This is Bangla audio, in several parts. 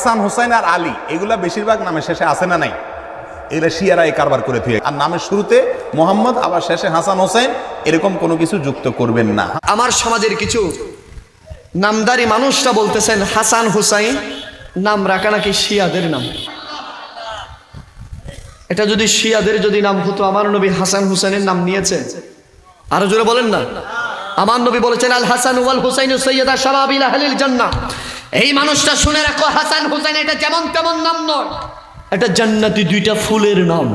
হাসান হুসাইন আর আলী, এগুলা বেশিরভাগ নামের শেষে আছে না নাই? এগুলা শিয়ারা এই কারবার করে থুয়ে আর নামের শুরুতে মোহাম্মদ, আবার শেষে হাসান হোসেন এরকম কোনো কিছু যুক্ত করবেন না। আমার সমাজের কিছু নামদারি মানুষরা বলতেছেন, হাসান হুসাইন, নাম রাখা নাকি শিয়াদের নাম? এটা যদি শিয়াদের যদি নাম হতো, আমার নবী হাসান হুসাইনের নাম নিয়েছে। আরও জোরে বলেন না। আমার নবী বলেছেন, আল হাসান হুসাইন সৈয়দা শাবাবিল আহলিল এই মানুষটা শুনে রাখো হাসান হুসাইন এটা যেমন তেমন নাম নয়। এটা জান্নাতি দুইটা ফুলের নাম।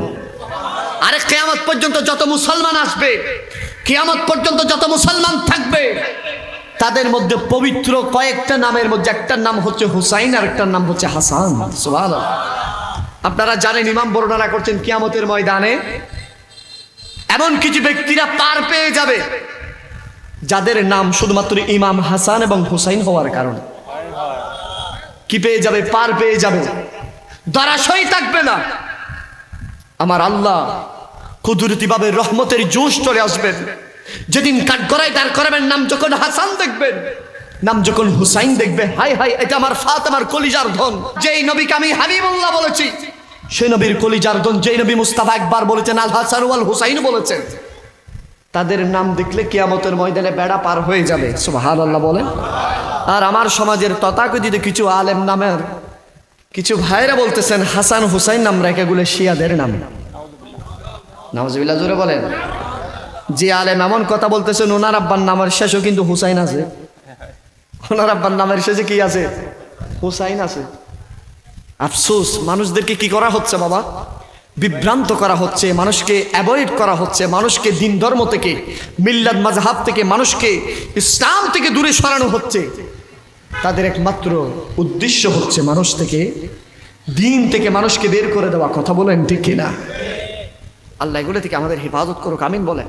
আরে কেয়ামত পর্যন্ত যত মুসলমান আসবে কেয়ামত পর্যন্ত যত মুসলমান থাকবে তাদের মধ্যে পবিত্র কয়েকটা নামের মধ্যে একটার নাম হচ্ছে হুসাইন আর একটার নাম হচ্ছে হাসান। আপনারা জানেন ইমাম বর্ণনা করছেন কিয়ামতের ময়দানে এমন কিছু ব্যক্তিরা পার পেয়ে যাবে যাদের নাম শুধুমাত্র ইমাম হাসান এবং হুসাইন হওয়ার কারণে। কি পেয়ে যাবে, পার পেয়ে যাবে। দরাশই থাকবে না। আমার আল্লাহ কুদরতি ভাবে রহমতের জোশ চলে আসবেন। যেদিন কাঠগড়ায় দাঁড় করাবেন, নাম যখন হাসান দেখবেন, নাম যখন হুসাইন দেখবে, হাই হাই, এটা আমার ফাত, আমার কলিজার ধন। যেই নবীকে আমি হাবিবুল্লাহ বলেছি, সেই নবীর কলিজার ধন যেই নবী মুস্তাফা একবার বলেছেন, আল হাসান ওয়াল হুসাইন বলেছেন। তাদের নাম দেখলে কিয়ামতের ময়দানে বেড়া পার হয়ে যাবে। সুবহান আল্লাহ বলেন। আর আমার সমাজের তথাকথিত কিছু আলেম নামের কিছু ভাইরা বলতেছেন, হাসান হুসাইন নাম রেখে গুলো শিয়াদের নাম। নামজবিল্লা জোরে বলেন। যে আলেম এমন কথা বলতেছেন, ওনার আব্বার নামের শেষও কিন্তু হুসাইন আছে। ওনার আব্বার নামের শেষে কি আছে? হুসাইন আছে। আফসোস, মানুষদেরকে কি করা হচ্ছে বাবা? বিভ্রান্ত করা হচ্ছে, মানুষকে অ্যাভয়েড করা হচ্ছে, মানুষকে দিন ধর্ম থেকে, মিল্লাদ মাজহাব থেকে, মানুষকে ইসলাম থেকে দূরে সরানো হচ্ছে। তাদের একমাত্র উদ্দেশ্য হচ্ছে মানুষ থেকে, দিন থেকে মানুষকে বের করে দেওয়া, কথা বলেন ঠিক কিনা? আল্লাহ এগুলো থেকে আমাদের হেফাজত করুক, আমিন বলেন।